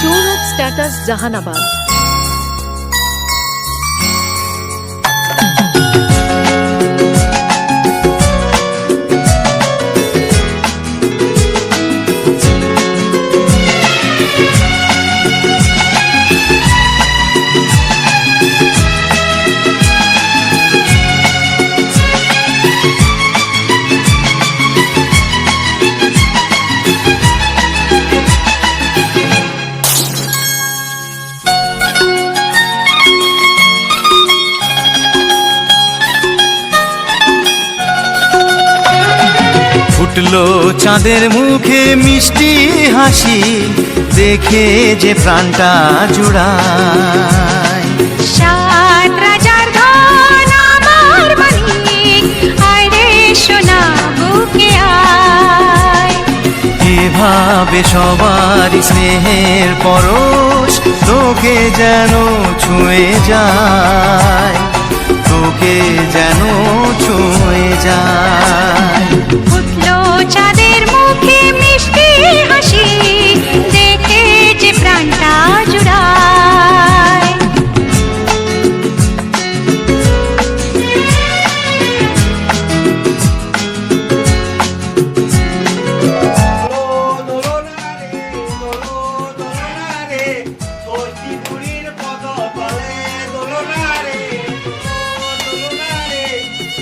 Sourav status Jehanabad ফুটলো চাঁদের মুখে মিষ্টি হাসি দেখে যে প্রাণটা জুড়ায়। সাত রাজার ধন আমার মানিক আয় সোনা বুকে আয়। এভাবে সবার স্নেহের পরশ তোকে যেন ছুঁয়ে যায়।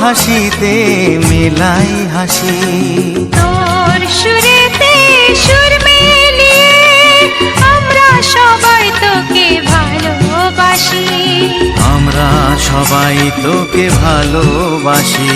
হাসিতে মেলাই হাসি। তোর সুরেতে সুর মিলিয়ে আমরা সবাই তোকে ভালোবাসি। আমরা সবাই তোকে ভালোবাসি।